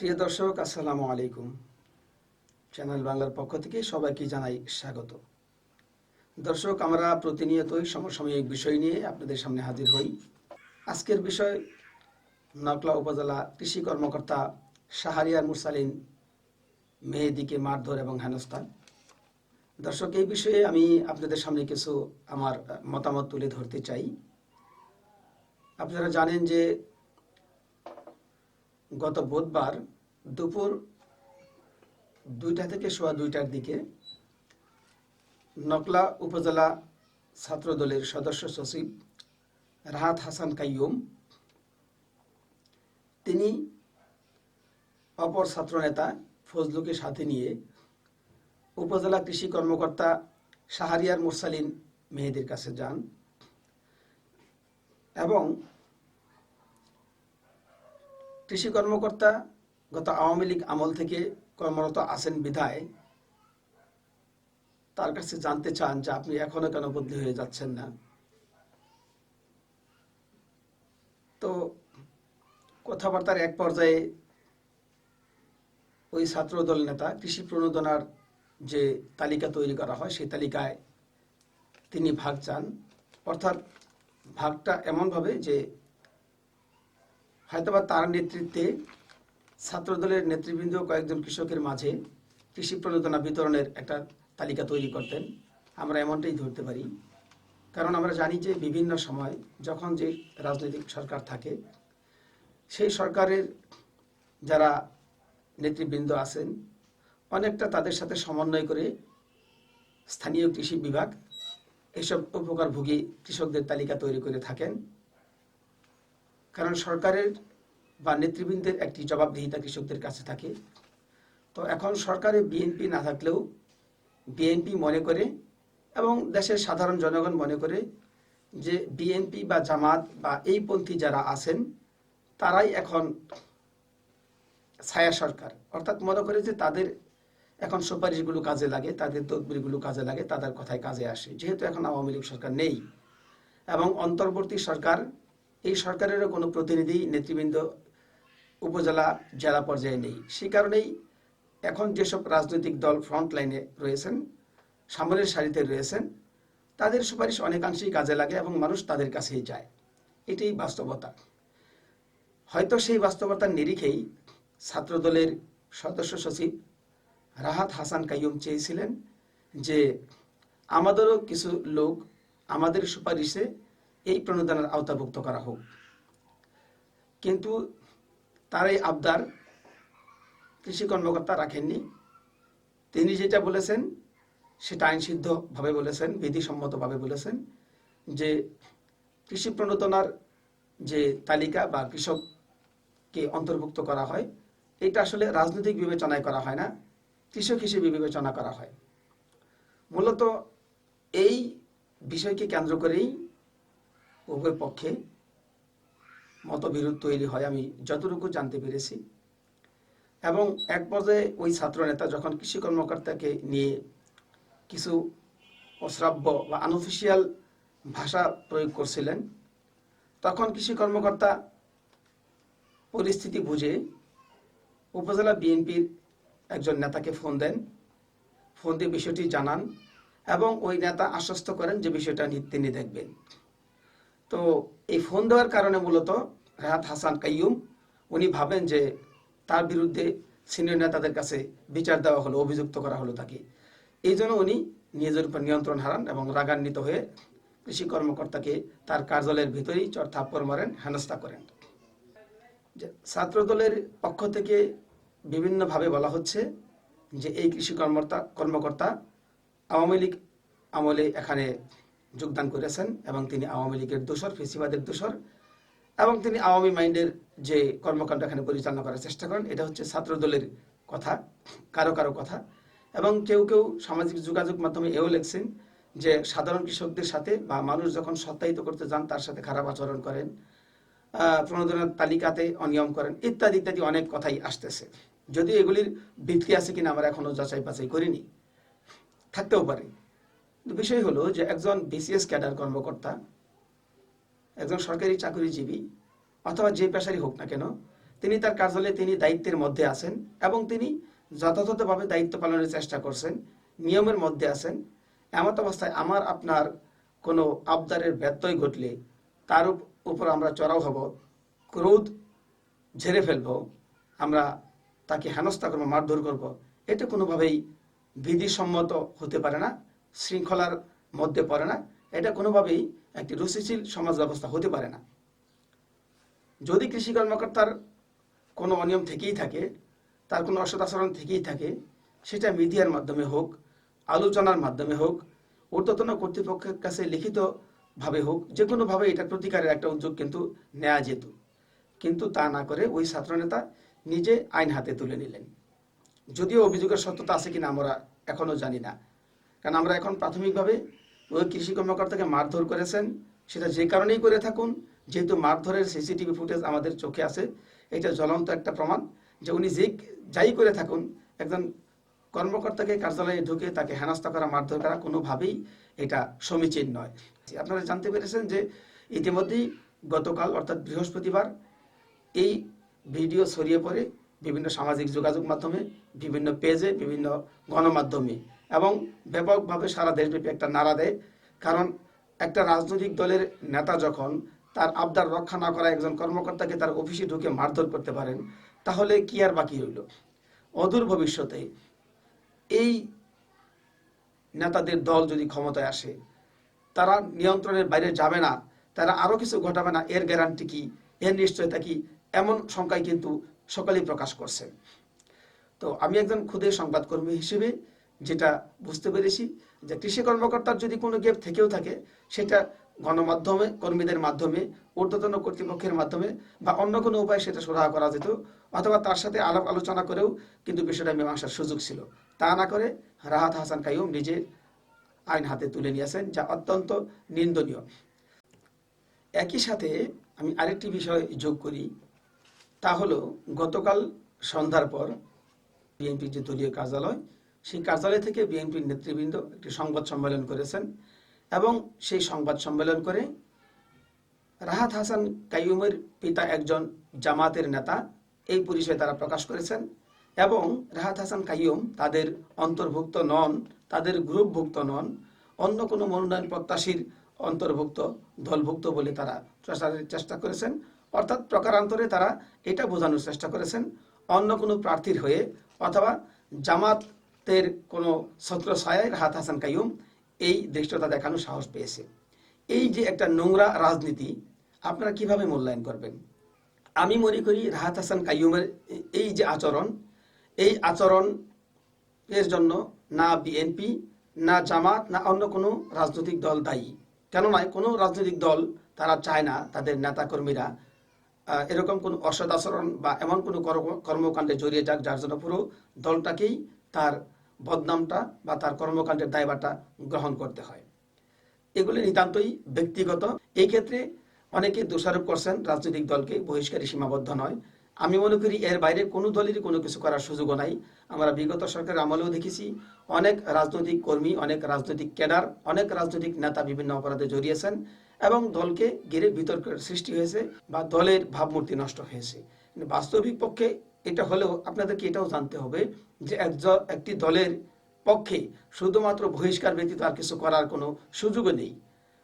প্রিয় দর্শক আসসালামু আলাইকুম। চ্যানেল বাংলার পক্ষ থেকে সবাইকে জানাই স্বাগত। দর্শক, আমরা প্রতিনিয়তই সমসাময়িক বিষয় নিয়ে আপনাদের সামনে হাজির হই। আজকের বিষয় নকলা উপজেলা কৃষি কর্মকর্তা শাহরিয়ার মুরসালিন, মেহেদিকে মারধর এবং হেনস্থা দর্শক, এই বিষয়ে আমি আপনাদের সামনে কিছু আমার মতামত তুলে ধরতে চাই। আপনারা জানেন যে গত বুধবার দুপুর দুইটা থেকে সোয়া দুইটার দিকে নকলা উপজেলা ছাত্রদলের সদস্য সচিব রাহাত হাসান কাইয়ুম। তিনি অপর ছাত্রনেতা ফজলুকে সাথে নিয়ে উপজেলা কৃষি কর্মকর্তা শাহরিয়ার মুরসালিন মেহেদির কাছে যান এবং কৃষি কর্মকর্তা গত আওয়ামী লীগ আমল থেকে কর্মরত আছেন বিধায় তার কাছে জানতে চান যে আপনি এখনও কেন বদলি হয়ে যাচ্ছেন না। তো কথাবার্তার এক পর্যায়ে ওই ছাত্রদল নেতা, কৃষি প্রণোদনার যে তালিকা তৈরি করা হয়, সেই তালিকায় তিনি ভাগ চান। অর্থাৎ ভাগটা এমনভাবে যে হয়তোবা তার নেতৃত্বে ছাত্রদলের নেতৃবৃন্দ কয়েকজন কৃষকের মাঝে কৃষি প্রণোদনা বিতরণের একটা তালিকা তৈরি করতেন। আমরা এমনটাই ধরতে পারি। কারণ আমরা জানি যে বিভিন্ন সময় যখন যে রাজনৈতিক সরকার থাকে, সেই সরকারের যারা নেতৃবৃন্দ আছেন, অনেকটা তাদের সাথে সমন্বয় করে স্থানীয় কৃষি বিভাগ এসব উপকারভোগী কৃষকদের তালিকা তৈরি করে থাকেন। কারণ সরকারের বা নেতৃবৃন্দের একটি জবাবদিহিতা কৃষকদের কাছে থাকে। তো এখন সরকারে বিএনপি না থাকলেও বিএনপি মনে করে এবং দেশের সাধারণ জনগণ মনে করে যে বিএনপি বা জামাত বা এই পন্থী যারা আছেন, তারাই এখন ছায়া সরকার। অর্থাৎ মনে করে যে তাদের এখন সুপারিশগুলো কাজে লাগে, তাদের তদবিরগুলো কাজে লাগে, তাদের কথায় কাজে আসে। যেহেতু এখন আওয়ামী লীগ সরকার নেই এবং অন্তর্বর্তী সরকার, এই সরকারেরও কোনো প্রতিনিধি, নেতৃবৃন্দ, উপজেলা, জেলা পর্যায়ে নেই। সেই কারণেই এখন যেসব রাজনৈতিক দল ফ্রন্ট লাইনে রয়েছেন, সামনের সারিতে রয়েছেন, তাদের সুপারিশ অনেকাংশেই কাজে লাগে এবং মানুষ তাদের কাছেই যায়। এটাই বাস্তবতা। হয়তো সেই বাস্তবতার নিরিখেই ছাত্রদলের সদস্য সচিব রাহাত হাসান কাইয়ুম চেয়েছিলেন যে, আমাদেরও কিছু লোক আমাদের সুপারিশে এই প্রণোদনার আওতাভুক্ত করা হোক। কিন্তু তার এই আবদার কৃষি কর্মকর্তা রাখেননি। তিনি যেটা বলেছেন, সেটা আইনসিদ্ধভাবে বলেছেন, বিধিসম্মতভাবে বলেছেন, যে কৃষি প্রণোদনার যে তালিকা বা কৃষককে অন্তর্ভুক্ত করা হয়, এটা আসলে রাজনৈতিক বিবেচনায় করা হয় না, কৃষক হিসেবে বিবেচনা করা হয়। মূলত এই বিষয়কে কেন্দ্র করেই উভয় পক্ষে মতবিরোধ তৈরি হয়। আমি যতটুকু জানতে পেরেছি এবং এক পর্যায়ে ওই ছাত্রনেতা যখন কৃষি কর্মকর্তাকে নিয়ে কিছু অশ্রাব্য বা আনঅফিসিয়াল ভাষা প্রয়োগ করছিলেন, তখন কৃষি কর্মকর্তা পরিস্থিতি বুঝে উপজেলা বিএনপির একজন নেতাকে ফোন দেন। ফোন দিয়ে বিষয়টি জানান এবং ওই নেতা আশ্বস্ত করেন যে বিষয়টা তিনি দেখবেন। তো এই ফোন দেওয়ার কারণে মূলত রাহাত হাসান কাইয়ুম, উনি ভাবেন যে তার বিরুদ্ধে সিনিয়র নেতাদের কাছে বিচার দেওয়া হলো, অভিযুক্ত করা হলো তাকে। এই জন্য উনি নিজের উপর নিয়ন্ত্রণ হারান এবং রাগান্বিত হয়ে কৃষি কর্মকর্তাকে তার কার্যালয়ের ভিতরেই চর থাপ্পড় মারেন, হেনস্থা করেন। যে ছাত্রদলের পক্ষ থেকে বিভিন্নভাবে বলা হচ্ছে যে এই কৃষি কর্মকর্তা কর্মকর্তা আওয়ামী লীগ আমলে এখানে যোগদান করেছেন এবং তিনি আওয়ামী লীগের দোসর ফেসিবাদের দোসর এবং তিনি আওয়ামী মাইন্ডের যে কর্মকাণ্ড এখানে পরিচালনা করার চেষ্টা করেন, এটা হচ্ছে ছাত্রদলের কথা, কারও কারও কথা। এবং কেউ কেউ সামাজিক যোগাযোগ মাধ্যমে এও লেখছেন যে সাধারণ কৃষকদের সাথে বা মানুষ যখন সত্যায়িত করতে যান, তার সাথে খারাপ আচরণ করেন প্রণোদনার তালিকাতে অনিয়ম করেন, ইত্যাদি ইত্যাদি অনেক কথাই আসতেছে। যদি এগুলির ভিত্তি আছে কিনা আমরা এখনও যাচাই বাছাই করিনি। থাকতেও পারে। বিষয় হলো যে একজন বিসিএস ক্যাডার কর্মকর্তা একজন সরকারি চাকরিজীবী, অথবা যে পেশারই হোক না কেন, তিনি তার কার্যালয়ে তিনি দায়িত্বের মধ্যে আছেন এবং তিনি যথাযথভাবে দায়িত্ব পালনের চেষ্টা করছেন, নিয়মের মধ্যে আছেন। এমত অবস্থায় আমার, আপনার কোনো আবদারের ব্যত্যয় ঘটলে তার উপর আমরা চড়াও হব, ক্রোধ ঝেড়ে ফেলব, আমরা তাকে হেনস্থা করব, মারধর করব। এটা কোনোভাবেই বিধিসম্মত হতে পারে না, শৃঙ্খলার মধ্যে পড়ে না। এটা কোনোভাবেই একটি রুচিশীল সমাজ ব্যবস্থা হতে পারে না। যদি কৃষি কর্মকর্তার কোনো অনিয়ম থেকেই থাকে, তার কোনো অসৎ আচরণ থেকেই থাকে, সেটা মিডিয়ার মাধ্যমে হোক, আলোচনার মাধ্যমে হোক, ঊর্ধ্বতন কর্তৃপক্ষের কাছে লিখিতভাবে হোক যে কোনোভাবে এটা প্রতিকারের একটা উদ্যোগ কিন্তু নেওয়া যেত। কিন্তু তা না করে ওই ছাত্রনেতা নিজে আইন হাতে তুলে নিলেন। যদিও অভিযোগের সত্যতা আছে কিনা আমরা এখনও জানি না। কারণ আমরা এখন প্রাথমিকভাবে ওই কৃষি কর্মকর্তাকে মারধর করেছেন। সেটা যে কারণেই করে থাকুন, যেহেতু মারধরের সিসিটিভি ফুটেজ আমাদের চোখে আছে, এটা জ্বলন্ত একটা প্রমাণ যে উনি যে যাই করে থাকুন, একজন কর্মকর্তাকে কার্যালয়ে ঢুকে তাকে হেনস্থা করা, মারধর করা কোনোভাবেই এটা সমীচীন নয়। আপনারা জানতে পেরেছেন যে ইতিমধ্যেই গতকাল, অর্থাৎ বৃহস্পতিবার, এই ভিডিও ছড়িয়ে পড়ে বিভিন্ন সামাজিক যোগাযোগ মাধ্যমে, বিভিন্ন পেজে, বিভিন্ন গণমাধ্যমে। এবং ব্যাপকভাবে সারা দেশব্যাপী একটা নাড়া দেয়। কারণ একটা রাজনৈতিক দলের নেতা যখন তার আবদার রক্ষা না করা একজন কর্মকর্তাকে তার অফিসে ঢুকে মারধর করতে পারেন, তাহলে কি আর বাকি হইল অদূর ভবিষ্যতে এই নেতাদের দল যদি ক্ষমতায় আসে, তারা নিয়ন্ত্রণের বাইরে যাবে না, তারা আরও কিছু ঘটাবে না, এর গ্যারান্টি কি, এর নিশ্চয়তা কি, এমন সংখ্যায় কিন্তু সকলেই প্রকাশ করছে। তো আমি একজন ক্ষুদে সংবাদকর্মী হিসেবে যেটা বুঝতে পেরেছি যে কৃষি কর্মকর্তার যদি কোনো গেপ থেকেও থাকে, সেটা গণমাধ্যমে, কর্মীদের মাধ্যমে, ঊর্ধ্বতন কর্তৃপক্ষের মাধ্যমে বা অন্য কোনো উপায়ে সেটা সুরাহা করা যেত অথবা তার সাথে আলাপ আলোচনা করেও কিন্তু বিষয়টা মীমাংসার সুযোগ ছিল। তা না করে রাহাত হাসান কাইয়ুম নিজের আইন হাতে তুলে নিয়েছেন যা অত্যন্ত নিন্দনীয়। একই সাথে আমি আরেকটি বিষয় যোগ করি, তা হলো গতকাল সন্ধ্যার পর বিএনপির যে দলীয় কার্যালয় সেই কার্যালয় থেকে বিএনপির নেতৃবৃন্দ একটি সংবাদ সম্মেলন করেছেন এবং সেই সংবাদ সম্মেলন করে রাহাত হাসান কাইয়ুমের পিতা একজন জামাতের নেতা এই পরিচয় তারা প্রকাশ করেছেন এবং রাহাত হাসান কাইয়ুম তাদের অন্তর্ভুক্ত নন, তাদের গ্রুপভুক্ত নন, অন্য কোনো মনোনয়ন প্রত্যাশীর অন্তর্ভুক্ত, দলভুক্ত বলে তারা চেষ্টা করেছেন। অর্থাৎ প্রকারান্তরে তারা এটা বোঝানোর চেষ্টা করেছেন, অন্য কোনো প্রার্থীর হয়ে অথবা জামাতের কোনো ছত্রছায়ায় রাহাত হাসান কাইয়ুম এই দৃষ্টতা দেখানো সাহস পেয়েছে। এই যে একটা নোংরা রাজনীতি, আপনারা কীভাবে মূল্যায়ন করবেন? আমি মনে করি রাহাত হাসান কাইয়ুমের এই যে আচরণ, এই আচরণ এর জন্য না বিএনপি, না জামাত, না অন্য কোনো রাজনৈতিক দল দায়ী। কেননা কোনো রাজনৈতিক দল তারা চায় না, তাদের নেতাকর্মীরা এরকম কোনো অসৎ আচরণ বা এমন কোনো কর্ম- কর্মকাণ্ডে জড়িয়ে যাক যার জন্য পুরো দলটাকেই তার বদনামটা বা তার কর্মকাণ্ডের দায়ভারটা গ্রহণ করতে হয়। এগুলি নিতান্তই ব্যক্তিগত। এই ক্ষেত্রে অনেকে দোষারোপ করছেন, রাজনৈতিক দলকে বহিষ্কারী সীমাবদ্ধ নয়। আমি মনে করি এর বাইরে কোনো দলেরই কোনো কিছু করার সুযোগও নাই। আমরা বিগত সরকারের আমলেও দেখেছি, অনেক রাজনৈতিক কর্মী, অনেক রাজনৈতিক ক্যাডার, অনেক রাজনৈতিক নেতা বিভিন্ন অপরাধে জড়িয়েছেন এবং দলকে ঘিরে বিতর্কের সৃষ্টি হয়েছে বা দলের ভাবমূর্তি নষ্ট হয়েছে। বাস্তবিক পক্ষে এটা হলেও আপনাদেরকে এটাও জানতে হবে যে একটি দলের পক্ষে শুধুমাত্র বহিষ্কার ব্যতীত আর কিছু করার কোনো সুযোগও নেই।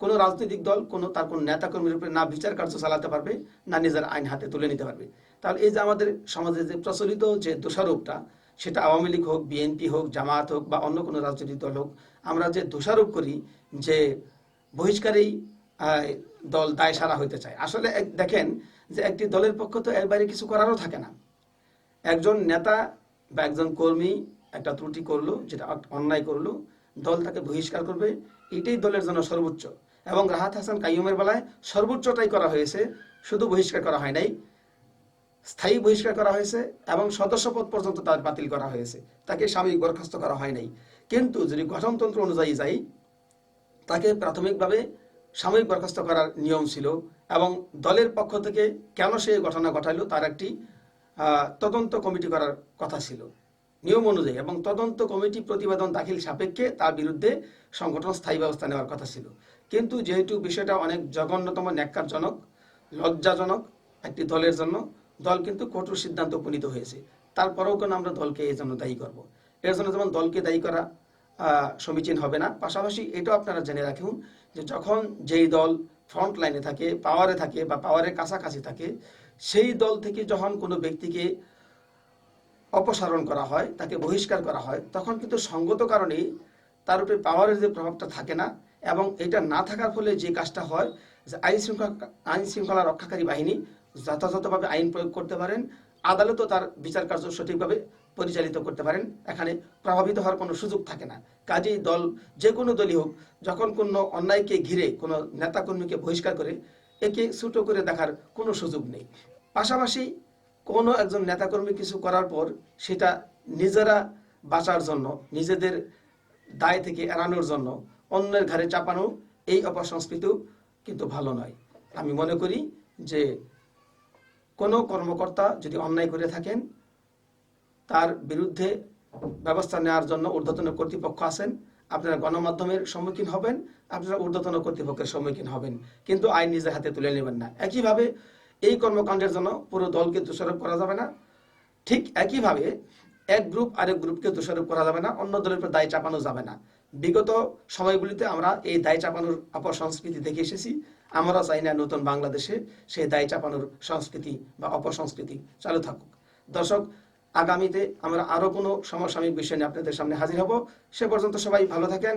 কোনো রাজনৈতিক দল, কোনো তার কোনো নেতাকর্মীর উপরে না বিচার কার্য চালাতে পারবে, না নিজের আইন হাতে তুলে নিতে পারবে। তাহলে এই যে আমাদের সমাজে যে প্রচলিত যে দোষারোপটা, সেটা আওয়ামী লীগ হোক, বিএনপি হোক জামাত হোক বা অন্য কোনো রাজনৈতিক দল হোক, আমরা যে দোষারোপ করি, যে বহিষ্কারেই দল দায় সারা হইতে চায়। আসলে দেখেন যে একটি দলের পক্ষ তো এর বাইরে কিছু করারও থাকে না। একজন নেতা বা একজন কর্মী একটা ত্রুটি করল, যেটা অন্যায় করল, দল তাকে বহিষ্কার করবে, এটাই দলের জন্য সর্বোচ্চ। এবং রাহাত হাসান কাইয়ুমের বেলায় সর্বোচ্চটাই করা হয়েছে, শুধু বহিষ্কার করা হয় নাই, স্থায়ী বহিষ্কার করা হয়েছে, এবং সদস্যপদ পর্যন্ত তার বাতিল করা হয়েছে। তাকে সাময়িক বরখাস্ত করা হয় নাই। কিন্তু যদি গঠনতন্ত্র অনুযায়ী যাই, তাকে প্রাথমিকভাবে সাময়িক বরখাস্ত করার নিয়ম ছিল, এবং দলের পক্ষ থেকে কেন সে ঘটনা ঘটালো, তার একটি তদন্ত কমিটি করার কথা ছিল। নিয়ম অনুযায়ী এবং তদন্ত কমিটি প্রতিবেদন দাখিল সাপেক্ষে তার বিরুদ্ধে সংগঠন স্থায়ী ব্যবস্থা নেওয়ার কথা ছিল। কিন্তু যেহেতু বিষয়টা অনেক জঘন্যতম, ন্যাক্কারজনক, লজ্জাজনক একটি দলের জন্য, দল কিন্তু কঠোর সিদ্ধান্ত উপনীত হয়েছে। তারপরেও কেন আমরা দলকে এই জন্য দায়ী করব? এর জন্য যেমন দলকে দায়ী করা সমীচীন হবে না। পাশাপাশি এটাও আপনারা জেনে রাখুন যে যখন যেই দল ফ্রন্ট লাইনে থাকে পাওয়ারে থাকে বা পাওয়ারের কাছাকাছি থাকে সেই দল থেকে যখন কোনো ব্যক্তিকে অপসারণ করা হয়, তাকে বহিষ্কার করা হয়, তখন কিন্তু সঙ্গত কারণেই তার উপরে পাওয়ারের যে প্রভাবটা থাকে না এবং এটা না থাকার ফলে যে কাজটা হয়, যে আইন শৃঙ্খলা আইন শৃঙ্খলা রক্ষাকারী বাহিনী যথাযথভাবে আইন প্রয়োগ করতে পারেন, আদালতও তার বিচার কার্য সঠিকভাবে পরিচালিত করতে পারেন, এখানে প্রভাবিত হওয়ার কোনো সুযোগ থাকে না। কাজেই দল, যে কোনো দলই হোক, যখন কোনো অন্যায়কে ঘিরে কোনো নেতাকর্মীকে বহিষ্কার করে একে ছুটো করে দেখার কোনো সুযোগ নেই। পাশাপাশি কোনো একজন নেতাকর্মী কিছু করার পর সেটা নিজেরা বাঁচার জন্য, নিজেদের দায় থেকে এড়ানোর জন্য অন্যের ঘাড়ে চাপানো এই অপসংস্কৃতিও কিন্তু ভালো নয়। আমি মনে করি যে কোনো কর্মকর্তা যদি অন্যায় করে থাকেন, তার বিরুদ্ধে ব্যবস্থা নেওয়ার জন্য ঊর্ধ্বতন কর্তৃপক্ষ আছেন, আপনারা গণমাধ্যমের সম্মুখীন হবেন আপনারা ঊর্ধ্বতন কর্তৃপক্ষের সম্মুখীন হবেন। কিন্তু আইন নিজের হাতে তুলে নেবেন না। একইভাবে এই কর্মকাণ্ডের জন্য পুরো দলকে দোষারোপ করা যাবে না। ঠিক একইভাবে এক গ্রুপ আরেক গ্রুপকে দোষারোপ করা যাবে না, অন্য দলের উপর দায় চাপানো যাবে না। বিগত সময়গুলিতে আমরা এই দায় চাপানোর অপসংস্কৃতি দেখে এসেছি। আমরা চাই না নতুন বাংলাদেশে সেই দায় চাপানোর সংস্কৃতি বা অপসংস্কৃতি চালু থাকুক। দর্শক, আগামীতে আমরা আরও কোনো সমসাময়িক বিষয় নিয়ে আপনাদের সামনে হাজির হব। সে পর্যন্ত সবাই ভালো থাকেন।